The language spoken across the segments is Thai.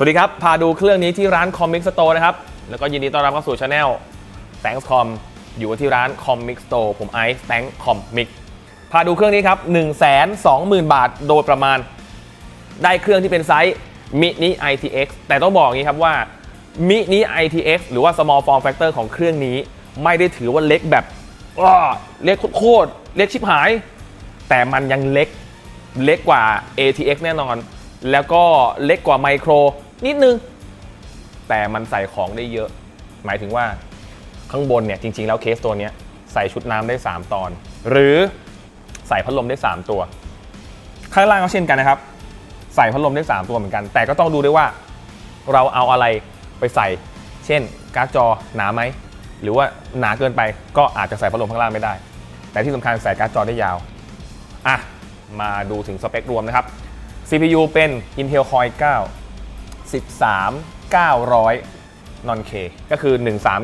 สวัสดีครับ พาดูเครื่องนี้ที่ร้าน Comic Store นะครับ แล้วก็ยินดีต้อนรับเข้าสู่ช anel Thanks Com อยู่ที่ร้าน Comic Store ผมไอซ์ Thanks Comic พาดูเครื่องนี้ครับ1 2 0 0 0 0 บาทโดยประมาณ ได้เครื่องที่เป็นไซส์ Mini ITX แต่ต้องบอกอย่างนี้ครับว่า Mini ITX หรือว่า Small Form Factor ของเครื่องนี้ ไม่ได้ถือว่าเล็กแบบเล็กโคตรเล็กชิบหาย แต่มันยังเล็กเล็กกว่า ATX แน่นอน แล้วก็เล็กกว่าไมโคร นิดนึง แต่มันใส่ของได้เยอะ หมายถึงว่าข้างบนเนี่ยจริง ๆ แล้วเคสตัวเนี้ยใส่ชุดน้ำได้ 3 ตอน หรือใส่พัดลมได้ 3 ตัว ข้างล่างก็เช่นกันนะครับ ใส่พัดลมได้ 3 ตัวเหมือนกัน แต่ก็ต้องดูด้วยว่าเราเอาอะไรไปใส่ เช่นการ์ดจอหนาไหมหรือว่าหนาเกินไปก็อาจจะใส่พัดลมข้างล่างไม่ได้ แต่ที่สำคัญใส่การ์ดจอได้ยาวอะมาดูถึงสเปครวมนะครับ CPU เป็น Intel Core i9 13 900 non K ก็คือ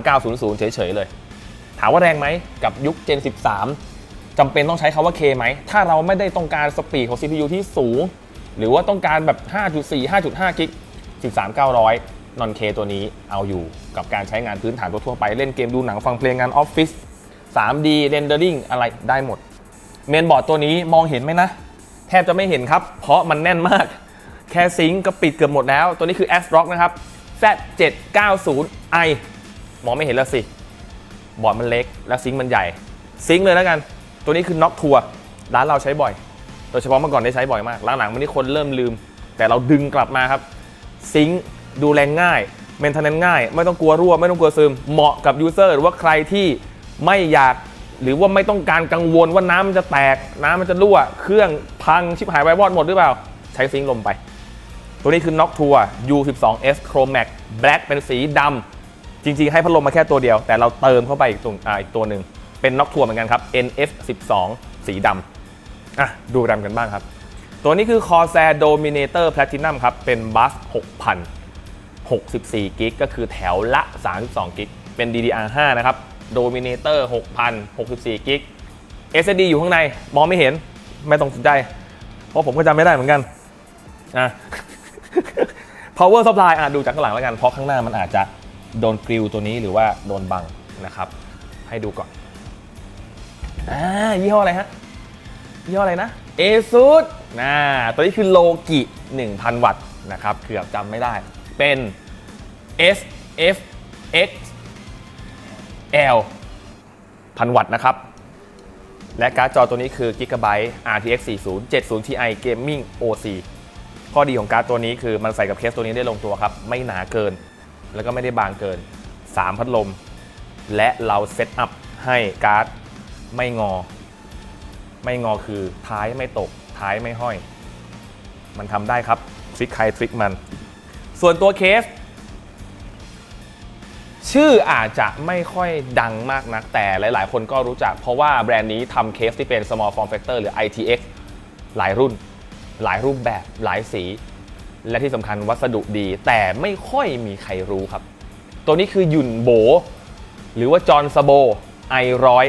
13900 เฉยๆเลย ถามว่าแรงไหมกับยุค Gen 13จำเป็นต้องใช้คาว่า K ไหม ถ้าเราไม่ได้ต้องการสปีดของ CPU ที่สูง หรือว่าต้องการแบบ 5.4 5.5 กิก 13 900 non K ตัวนี้เอาอยู่กับการใช้งานพื้นฐานทั่วๆไปเล่นเกมดูหนังฟังเพลงงานออฟฟิศ 3D rendering อะไรได้หมด เมนบอร์ดตัวนี้มองเห็นไหมนะ แทบจะไม่เห็นครับ เพราะมันแน่นมาก แค่ซิงก์ก็ปิดเกือบหมดแล้ว ตัวนี้คือ ASRock นะครับ Z790i มองไม่เห็นแล้วสิ บอร์ดมันเล็ก แล้วซิงก์มันใหญ่ ซิงก์เลยแล้วกัน ตัวนี้คือ Knock Tour ร้านเราใช้บ่อย โดยเฉพาะเมื่อก่อนได้ใช้บ่อยมาก หลังๆวันนี้คนเริ่มลืม แต่เราดึงกลับมาครับ ซิงค์ดูแลง่ายเมนเทนแนนง่าย ไม่ต้องกลัวรั่ว ไม่ต้องกลัวซึม เหมาะกับยูเซอร์หรือว่าใครที่ไม่อยากหรือว่าไม่ต้องการกังวลว่าน้ำมันจะแตก น้ำมันจะรั่ว เครื่องพังชิบหายไวายวอดหมดหรือเปล่า ใช้ซิงค์ลมไป ตัวนี้คือ Noc Tour U12S Chromax Black เป็นสีดำจริงๆ ให้พัดลมมาแค่ตัวเดียว แต่เราเติมเข้าไปอีกตัวอีกตัวหนึ่งเป็น Noc Tour เหมือนกันครับ NF12 สีดำอะดูดำกันบ้างครับ ตัวนี้คือ Corsair Dominator Platinum ครับ เป็นบัส6,000 64กิกก็คือแถวละ 32กิกเป็น DDR5 นะครับ Dominator 6,000 64กิก SSD อยู่ข้างในมองไม่เห็นไม่ต้องสนใจ เพราะผมก็จำไม่ได้เหมือนกันอะ power supply อะดูจากข้างหลังแล้วกัน เพราะข้างหน้ามันอาจจะโดนกริลตัวนี้หรือว่าโดนบังนะครับ ให้ดูก่อน อ่า ยี่ห้ออะไรฮะ ยี่ห้ออะไรนะ ASUS นะตัวนี้คือโลกิ 1,000 วัตต์นะครับ เกือบจำไม่ได้ เป็น SFX L 1000วัตต์นะครับ และการ์ดจอตัวนี้คือ Gigabyte RTX 40 70 Ti Gaming OC ข้อดีของการ์ดตัวนี้คือมันใส่กับเคสตัวนี้ได้ลงตัวครับ ไม่หนาเกิน แล้วก็ไม่ได้บางเกิน 3 พัดลม และเราเซตอัพให้การ์ดไม่งอ ไม่งอคือท้ายไม่ตก ท้ายไม่ห้อย มันทำได้ครับทริคใครทริคมัน ส่วนตัวเคส ชื่ออาจจะไม่ค่อยดังมากนัก แต่หลาย ๆ คนก็รู้จัก เพราะว่าแบรนด์นี้ทำเคสที่เป็น small form factor หรือ ITX หลายรุ่น หลายรูปแบบหลายสี และที่สำคัญวัสดุดีแต่ไม่ค่อยมีใครรู้ครับ ตัวนี้คือยุนโบ หรือว่าจอห์นสโบไอร้อย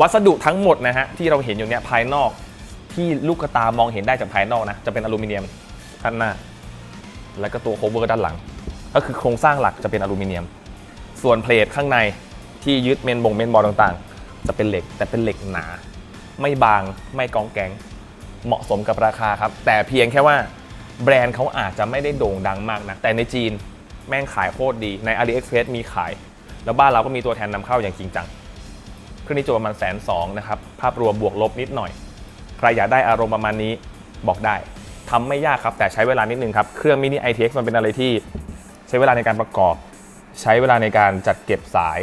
วัสดุทั้งหมดนะฮะที่เราเห็นอยู่เนี่ยภายนอกที่ลูกตามองเห็นได้จากภายนอกนะจะเป็นอลูมิเนียมข้างหน้า แล้วก็ตัวโคเวอร์ด้านหลัง ก็คือโครงสร้างหลักจะเป็นอลูมิเนียม ส่วนเพลทข้างในที่ยึดเมนบงเมนบอลต่างๆ จะเป็นเหล็กแต่เป็นเหล็กหนา ไม่บางไม่กองแกง เหมาะสมกับราคาครับ แต่เพียงแค่ว่าแบรนด์เขาอาจจะไม่ได้โด่งดังมากนะแต่ในจีนแม่งขายโคตรดีใน AliExpress มีขาย แล้วบ้านเราก็มีตัวแทนนำเข้าอย่างจริงจังเครื่องนี้จบประมาณแสนสองนะครับภาพรวมบวกลบนิดหน่อย ใครอยากได้อารมณ์ประมาณนี้บอกได้ทำไม่ยากครับ แต่ใช้เวลานิดนึงครับ เครื่องมินิ ITX มันเป็นอะไรที่ใช้เวลาในการประกอบ ใช้เวลาในการจัดเก็บสาย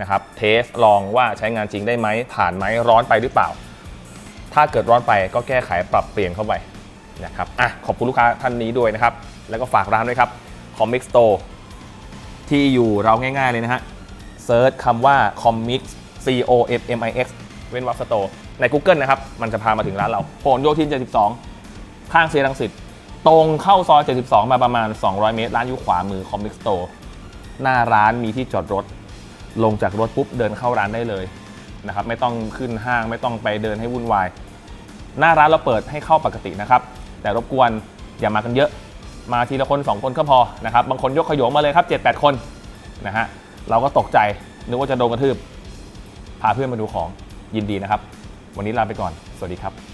นะครับเทสลองว่าใช้งานจริงได้ไหมผ่านไหมร้อนไปหรือเปล่า ถ้าเกิดร้อนไปก็แก้ไขปรับเปลี่ยนเข้าไปนะครับอะขอบคุณลูกค้าท่านนี้ด้วยนะครับ แล้วก็ฝากร้านด้วยครับ Comic Store ที่อยู่เราง่ายๆเลยนะฮะเซิร์ชคำว่า Comic C O M M I X เว้นวรรคสโตใน Google นะครับ มันจะพามาถึงร้านเราโผลโยธิน 72 ข้างเซียรังสิตตรงเข้าซอย 72 มาประมาณ 200 เมตร ร้านอยู่ขวามือ Comic Store หน้าร้านมีที่จอดรถ ลงจากรถปุ๊บเดินเข้าร้านได้เลยนะครับ ไม่ต้องขึ้นห้างไม่ต้องไปเดินให้วุ่นวาย หน้าร้านเราเปิดให้เข้าปกตินะครับ แต่รบกวนอย่ามากันเยอะ มาทีละคน 2 คนก็พอนะครับ บางคนยกขยงมาเลยครับ7-8 คนนะฮะ เราก็ตกใจนึกว่าจะโดนกระทืบ พาเพื่อนมาดูของยินดีนะครับ วันนี้ลาไปก่อน สวัสดีครับ